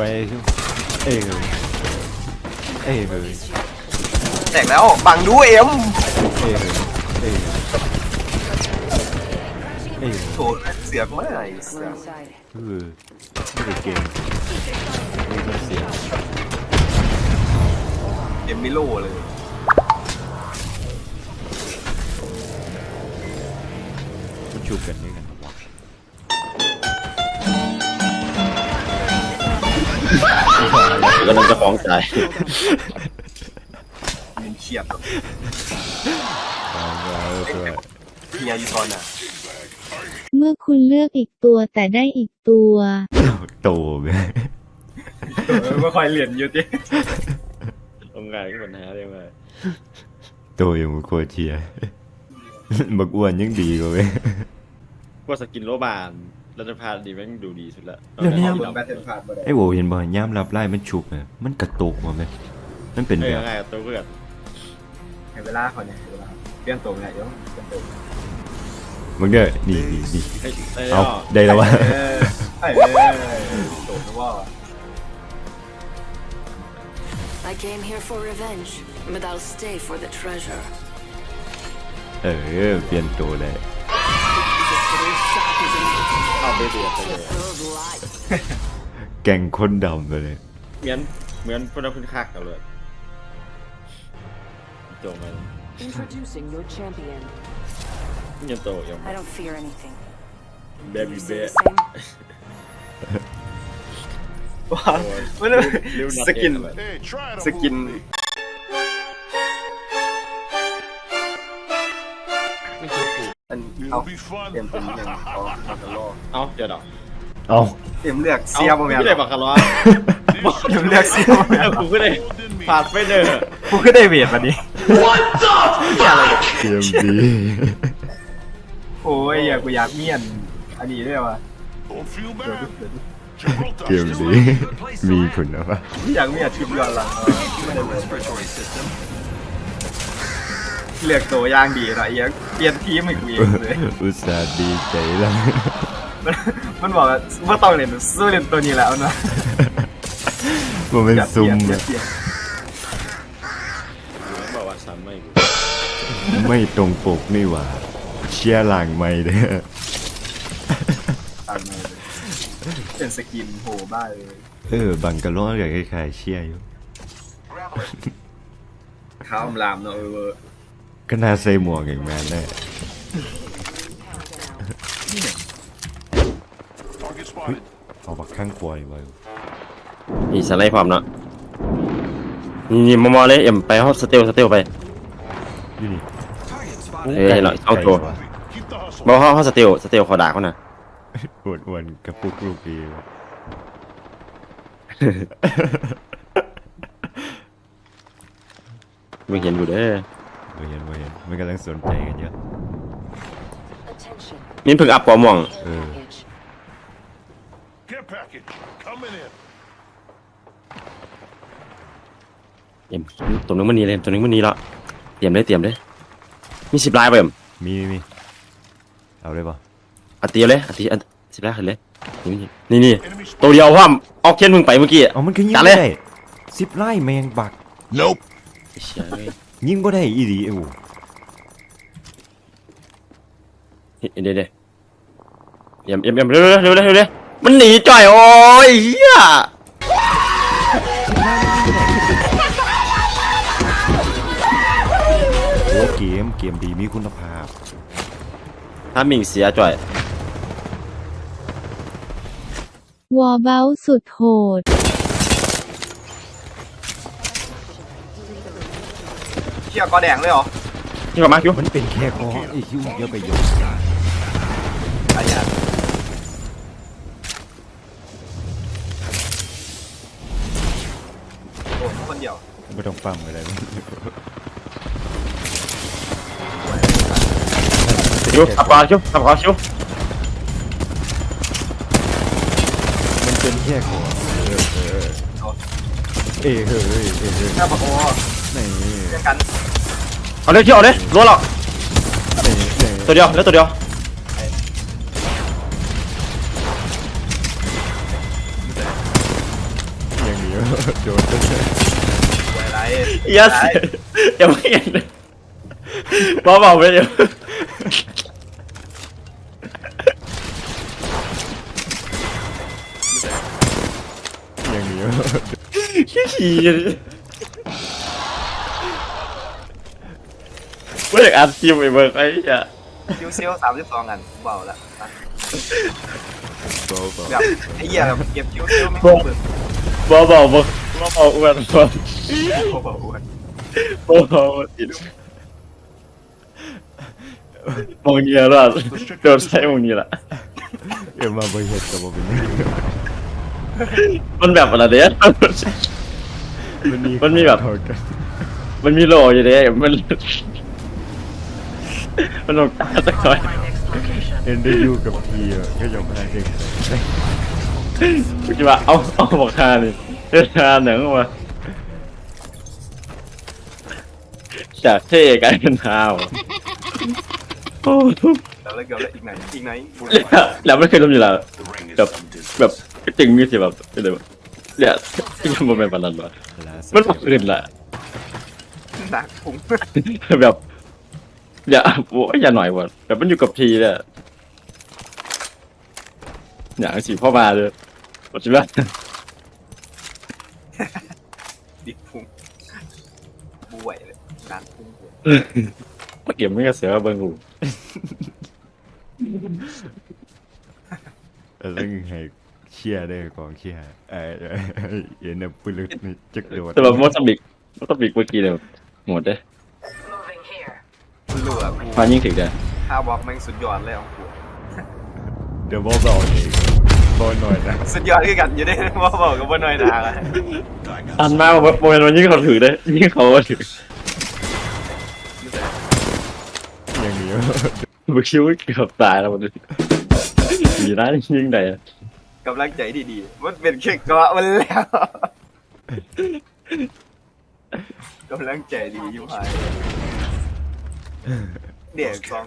ไว้ชิวเอ้ยเฮ้ยเอ้ยเฮ้ยแตกแล้วบังดูเอ็มเอ้ยเฮ้ยเอ้ยเอ้ยโถเสือกไม่ไอ้เสือกเออไม่ได้เก่งไม่ได้เสียเอ็มไม่โลเลยมันจูบกันด้วยกัน กำลังจะฟ้องใจมันเครียดหรอกเอาเอาเอาเอาเฮียอยู่ตอนน่ะเมื่อคุณเลือกอีกตัวแต่ได้อีกตัว โตไปไม่ค่อยเหรียนอยู่ดิทำงานก็ปัญหาเรียกว่าโตย่างโคตรเชียบักอ้วนยังดีกว่าเว้ยพวกสกินโรบาน รัฐพาดีแม่งดูดีสุดละเดี๋ยวนี้บนแบทเทิลพาดบ่ได้ไอ้โวเห็นบ่ย่ามรับไล่มันฉุกอะมันกระตุกมาไหมมันเป็นเอแบอบง่ายกับตัวเพื่อนให้เวลาเขาเนี่ยให้เวลาเปลี่ยนตัวเนี่ยเดี๋ยวเปลี่ยนตัวมึงเด้อนี่นี่นี่เฮ้ยเอ้ยเอาได้แล้ววะ เออเออโดดนะว่า I came here for revenge, but I'll stay for the treasure. เออเปลี่ยนตัวเลย เอาไปเดือดไปเลย Of life. แก่งคนดำไปเลย เหมือนเหมือนพวกเราพึ่งคักกันเลยโจมมัน Introducing your champion. ยังโตยัง I don't fear anything. เบบี้ You เบ say ะ the same? ว่ามันเร็วนัดสกินเองอะไร Hey, try to สกิน อันเอา It'll be fun. เอ็มเป็นยังเอามาตลอดเอาเดี๋ยวดอกเอาเอ็มเลือกเสียบ่แม่นไม่ได้บักคาร์ลอเอ็มเลือกเสียบ่แม่นกูก็ได้ผ่านไปเด้อกูก็ได้เวทวันนี้เกมดีโอ้ยอยากกูอยากเมียนอันนี้ด้วยวะ Don't feel bad. เกม Gibraltar's ดี still มีคุณนะปะอยากเมียนทิมย้อนหลังไม่ได้ เลยเลือกตัวอย่างดีหน่อยยังเปลี่ยนทีมอีกวีเลยอุตส่าห์ดีใจแล้วมันมันบอกว่าว่าต้องเล่นสู้เล่นตัวนี้แล้วนะมันเป็นซุ่มเปลี่อะยนเปลี่ยนบอกว่าซ้ำไม่กูไม่ตรงปกนี่หว่า เชียร์หลังไม่เด้อตามมาเลยเป็นสกินโหบ้าเลย เออ บังกะล้อกับคล้ายๆเชียร์อยู่ข้าวลามเนาะเออ ก็น่าใส่หมวกอย่างแมนแน่ Target spotted. เอาบักข้างควายไว้นี่สไลด์พร้อมเนาะนี่นี่มอมอเลยเอ็มไปห้องสเตลสเตลไปอยู่นี่เอ้ยเราเอาตัวไก่ว่ะ Keep the hustle. บอกห้องห้องสเตลสเตลขอด่าเขานะอ้วนๆกระปุกลูกดีว่ะไม่เห็นอยู่เด้อ ไม่เห็นไม่เห็นมันกำลังสนใจกันเยอะ Attention. มินเพิ่งอัพกว่าม่วง เออ Package. Care package. Coming in. เอ็มตัวนึงมันนี่เลยตัวนึงมันนี่ละเตรียมเลยเตรียมเลยมีสิบลายไปเอ็มมีมีมีเอาเลยปะอัดเตียวเลยอัดตีอัดสิบลายขึ้นเลยนี่นี่นี่ Enemy ตัว spotted. เดียวว่าออกเทียนมึงไปเมื่อกี้เอามันคือยิงจัดบ่เลยได้สิบไล่แมงบัก Nope. เชี่ยเว้ย ยิงก็ได้อีดีเอ้าเฮ้ยเดี๋ยวเดี๋ยวเอ็มเอ็มเอ็มเร็วเร็วเร็วเร็วเร็วมันหนีจ่อยโอ้ยเฮียโอ้เกมเกมดีมีคุณภาพ ถ้ามิงเสียจ่อยวอเบ้าสุดโหด เชี่ยก็แดงเลยเหรอที่มามาคิวมันเป็นแค่คอไอ้คิวเยอะไปโยนอะไรอะโอ้คนเดียวไม่ต้องปั๊มอะไรมันคิวขับก่อนคิวขับก่อนคิวมันเป็นแค่คอเออเออเออเออเออเออแค่บอกโอ้ นี่เรียกกันเอาเลยคิวเอาเลยรัวหรอกนี่นี่ตัวเดียวแล้วตัวเดียวโดนไวไรยัสยังไม่เห็นเลยบ้าเบาไปเดี๋ยวอย่างนี้ขี้เลย ไม่อยากอัดคลิปไปเบิร์กไอ้เหี้ยคิวเซลสามสิบสองอันเบาละเบาเบาแบบไอ้เหี้ยแบบเก็บคิวเซลไม่คุ้มเลยบ้าเบาบ้าบ้าเบาอ้วนบ้าโอ้โหอ้วนบ้าเบาติดมองเนียละโดนใช้มองเนียละเอ็มมาบริเหตุกับผมเป็นมันแบบอะไรเนี่ยมันมีมันมีแบบถอดกันมันมีโลอยู่เนี่ยมัน มันลงตาตะคอยเอ็นได้อยู่กับพี่อะก็ยอมพาเด็กคิดว่าเอาเอาบอกทานี่เรื่องทาหนังออกมาจากเท่กลายเป็นทาวะโอ้แล้วแล้วเกี่ยวแล้วอีกไหนอีกไหนบุญแล้วแล้วไม่เคยทำอยู่แล้ว The ring is แบบ undisputed. แบบจึงมีสิแบบเป็นแบบเนี่ยที่มันเป็นปานนันวะมันบอกอื่นละ หนักพุงแบบ อย่าโอ้ยอย่าหน่อยวะแบบมันอยู่กับทีเนี่ยอย่างสีพ่อมาเลยปัจจุบันดิบพุงบวยเลยหนักพุงบวยเมื่อกี้ไม่ก็เสียว่าเบิ้งหูเออซึ่งให้เชียร์ได้กองเชียร์เออเออเอ็นเนี่ยปืนลึกนี่จึกโดดแต่แบบมอสบิกมอสบิกเมื่อกี้เนี่ยหมดเลย มายิ่งถึงได้ถ้าบอกแม่งสุดยอดเลยของกูเดี๋ยวบอลเบาเองบอลหน่อยนะสุดยอดคือกันอยู่ได้ว่าบอกกับว่าน้อยหนาละอันมากโมเมนต์มันยิ่งเขาถือได้ยิ่งเขาถืออย่างนี้บุคิวเกือบตายแล้วมันดีนะยิ่งใดกำลังใจดีๆมันเป็นแค่เกาะมันแล้วกำลังใจดีอยู่ภาย เด็กสอง